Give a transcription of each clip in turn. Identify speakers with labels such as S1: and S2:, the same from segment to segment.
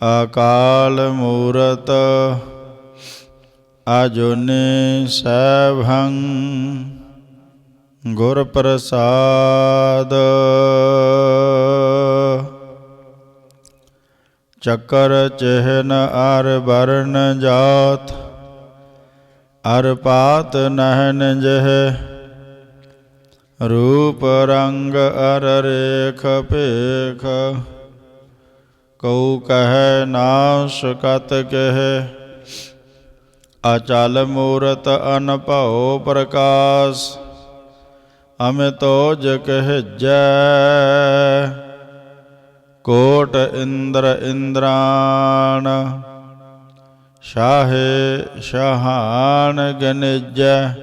S1: ਅਕਾਲ ਮੂਰਤ ਅਜੁਨੀ ਸੈਭੰ ਗੁਰ ਪ੍ਰਸਾਦ। ਚੱਕਰ ਚਿਹਨ ਅਰ ਵਰਨ ਜਾਤ, ਅਰ ਪਾਤ ਨਹਨ ਜਹ। ਰੂਪ ਰੰਗ ਅਰ ਰੇਖ ਭੇਖ ਕਉ ਕਹੈ ਨਾਸ਼ ਕਤ ਕਹਿ। ਅਚਲ ਮੂਰਤ ਅਨਭਉ ਪ੍ਰਕਾਸ਼, ਅਮਿਤੋ ਜ ਕਹਿਜੈ। ਕੋਟ ਇੰਦਰ ਇੰਦਰਾਨ, ਸ਼ਾਹੇ ਸ਼ਹਾਨ ਗਨਿਜੈ।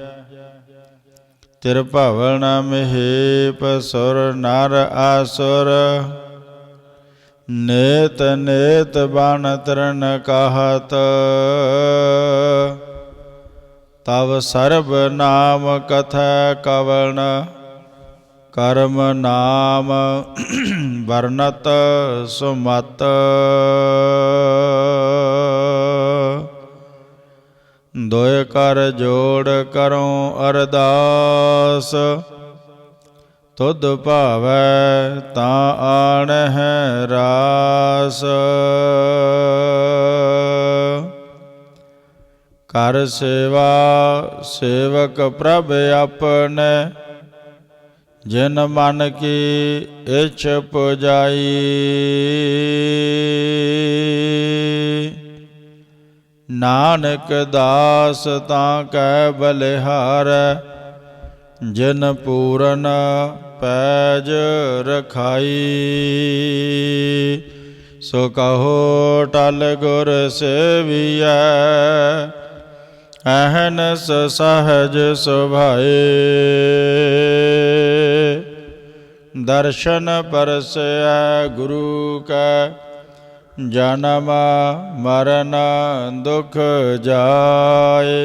S1: ਤਿਰਭਵਨ ਮਹੇਪ ਸੁਰ ਨਰ ਆਸੁਰ ਨੇਤ ਨੇਤ ਬਨ ਤਰਨ ਕਹਤ। ਤਵ ਸਰਬ ਨਾਮ ਕਥੈ ਕਵਣ, ਕਰਮ ਨਾਮ ਵਰਨਤ ਸੁਮਤ। ਦੋਇ ਕਰ ਜੋੜ ਕਰਉ ਅਰਦਾਸ। ਤੁਧ ਭਾਵੈ ਤਾਂ ਆਣਹਿ ਰਾਸ। ਕਰ ਸੇਵਾ ਸੇਵਕ ਪ੍ਰਭ ਆਪਣੇ, ਜਿਨ ਮਨ ਕੀ ਇਛ ਪੁਜਾਈ। ਨਾਨਕ ਦਾਸ ਤਾਂ ਕੈ ਬਲਿਹਾਰ, ਜਿਨ ਪੂਰਨ ਪੈਜ ਰਖਾਈ। ਸੋ ਕਹੋ, ਟਲ ਗੁਰ ਸੇਵੀਐ, ਅਹਨਸ ਸਹਜ ਸੁਭਾਏ। ਦਰਸ਼ਨ ਪਰਸੈ ਗੁਰੂ ਕੈ, ਜਨਮ ਮਰਨ ਦੁਖ ਜਾਏ।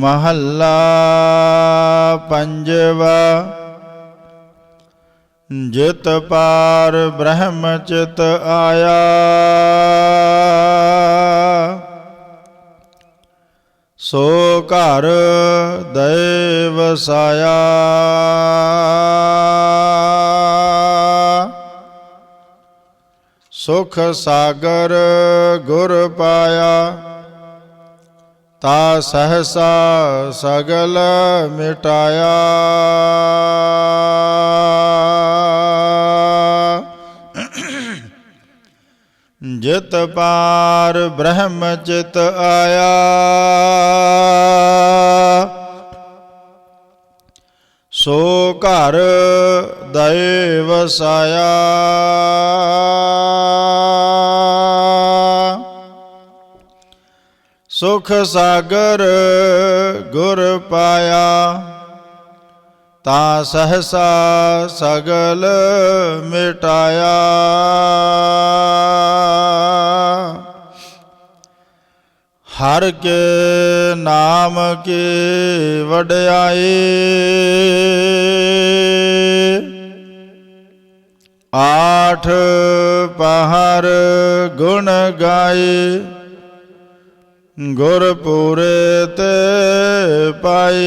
S1: ਮਹੱਲਾ ਪੰਜਵਾ, ਜਿਤ ਪਾਰ ਬ੍ਰਹਮ ਚਿਤ ਆਇਆ। ਸੋ ਘਰ ਦੇਵ ਸਾਇਆ। ਸੁਖ ਸਾਗਰ ਗੁਰ ਪਾਇਆ। ਤਾ ਸਹਸਾ ਸਗਲ ਮਿਟਾਇਆ। ਜਿਤ ਪਾਰ ਬ੍ਰਹਮ ਚਿਤ ਆਇਆ। ਸੋ ਘਰ ਦਇ ਵਸਾਇਆ। ਸੁਖ ਸਾਗਰ ਗੁਰ ਪਾਇਆ, ਤਾ ਸਹਸਾ ਸਗਲ ਮਿਟਾਇਆ। ਹਰ ਕੇ ਨਾਮ ਕੀ ਵਡਿਆਈ, ਆਠ ਪਹਰ ਗੁਣ ਗਾਏ ਗੁਰ ਪੂਰੇ ਤੇ ਪਾਈ।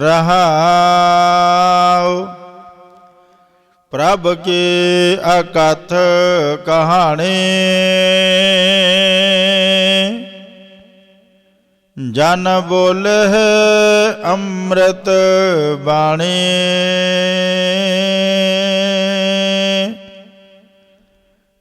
S1: ਰਹਾ ਪ੍ਰਭ ਕੀ ਅਕਥ ਕਹਾਣੀ। ਜਨ ਬੋਲੇ ਅੰਮ੍ਰਿਤ ਬਾਣੀ।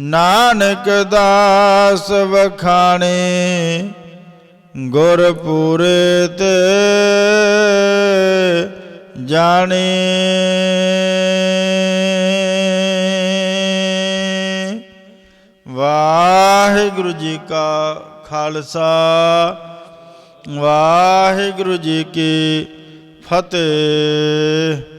S1: ਨਾਨਕ ਦਾਸ ਵਖਾਣੇ ਗੁਰ ਤੇ ਜਾਣੇ। ਵਾਹਿਗੁਰੂ ਜੀ ਕਾ ਖਾਲਸਾ ਵਾਹਿਗੁਰੂ ਜੀ ਕੀ ਫਤਿਹ।